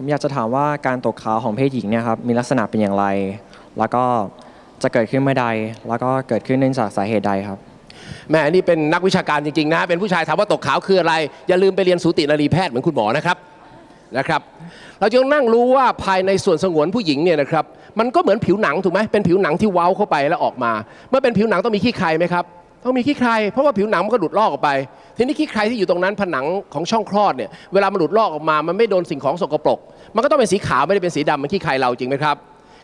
ผมอยากจะถามว่าการตกขาวของเพศหญิงเนี่ยครับมีลักษณะเป็นอย่างไร แล้วก็จะเกิดขึ้นเมื่อใด แล้วก็เกิดขึ้นเนื่องจากสาเหตุใดครับ แหม่นี่เป็นนักวิชาการจริงๆนะ เป็นผู้ชายถามว่าตกขาวคืออะไร อย่าลืมไปเรียนสูตินรีแพทย์เหมือนคุณหมอนะครับนะครับ เราจะนั่งรู้ว่าภายในส่วนสงวนผู้หญิงเนี่ยนะครับมันก็เหมือนผิวหนังถูกไหมเป็นผิวหนังที่เว้าเข้าไปแล้วออกมา เมื่อเป็นผิวหนังต้องมีขี้ใครไหมครับ ต้องมีขี้ใครเพราะว่าผิวหนังมันก็หลุดลอกออกไป ทีนี้ขี้ใครที่อยู่ตรงนั้นผนังของช่องคลอดเนี่ยเวลามันหลุดลอกออกมา มันไม่โดนสิ่งของสกปรก มันก็ต้องเป็นสีขาวไม่ได้เป็นสีดำมันขี้ใครเราจริงไหมครับ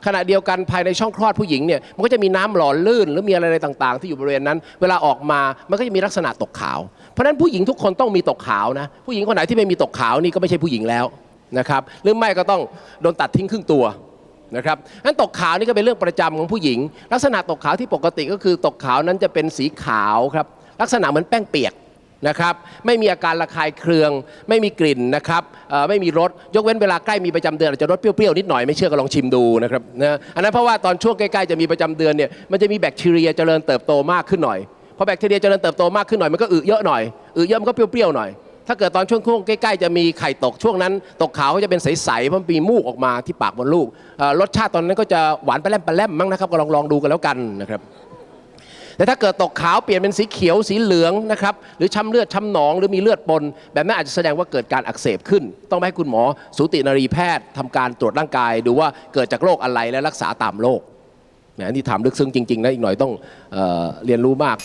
ขณะเดียวกันภายในช่องคลอดผู้หญิงเนี่ยมันก็จะมีน้ำหล่อลื่น หรือมีอะไรต่างๆ ที่อยู่บริเวณนั้น เวลาออกมามันก็จะมีลักษณะตกขาว เพราะฉะนั้นผู้หญิงทุกคนต้องมีตกขาวนะผู้หญิงคนไหนที่ไม่มีตกขาวนี่ก็ไม่ใช่ผู้หญิงแล้วนะครับหรือไม่ก็ต้องโดนตัดทิ้งครึ่งตัว นะครับนั้นตกขาวนี่ก็เป็นเรื่องประจำของผู้หญิง ลักษณะตกขาวที่ปกติก็คือตกขาวนั้นจะเป็นสีขาวครับลักษณะเหมือนแป้งเปียกนะครับไม่มีอาการระคายเคือง ไม่มีกลิ่นนะครับไม่มีรสยกเว้นเวลาใกล้มีประจำเดือนอาจจะรสเปรี้ยวๆนิดหน่อยไม่เชื่อก็ลองชิมดูนะครับนะอันนั้นเพราะว่าตอนช่วงใกล้ๆจะมีประจำเดือนเนี่ยมันจะมีแบคทีเรียเจริญเติบโตมากขึ้นหน่อยพอแบคทีเรียเจริญเติบโตมากขึ้นหน่อยมันก็อึเยอะหน่อยอึเยอะมันก็เปรี้ยวๆหน่อย ถ้าเกิดตอนช่วงช่วงใกล้ๆจะมีไข่ตกช่วงนั้น ตกขาวก็จะเป็นใสๆเพราะมีมูกออกมาที่ปากมดลูกรสชาติตอนนั้นก็จะหวานไปแลมไปแลมมั้งนะครับก็ลองลองดูกันแล้วกันนะครับแต่ถ้าเกิดตกขาวเปลี่ยนเป็นสีเขียวสีเหลืองนะครับหรือช้ำเลือดช้ำหนองหรือมีเลือดปน แบบนั้นอาจจะแสดงว่าเกิดการอักเสบขึ้น ต้องไปให้คุณหมอสูตินรีแพทย์ทำการตรวจร่างกาย ดูว่าเกิดจากโรคอะไรและรักษาตามโรคแหมนี่ถามลึกซึ้งจริงๆนะอีกหน่อยต้องเออเรียนรู้มาก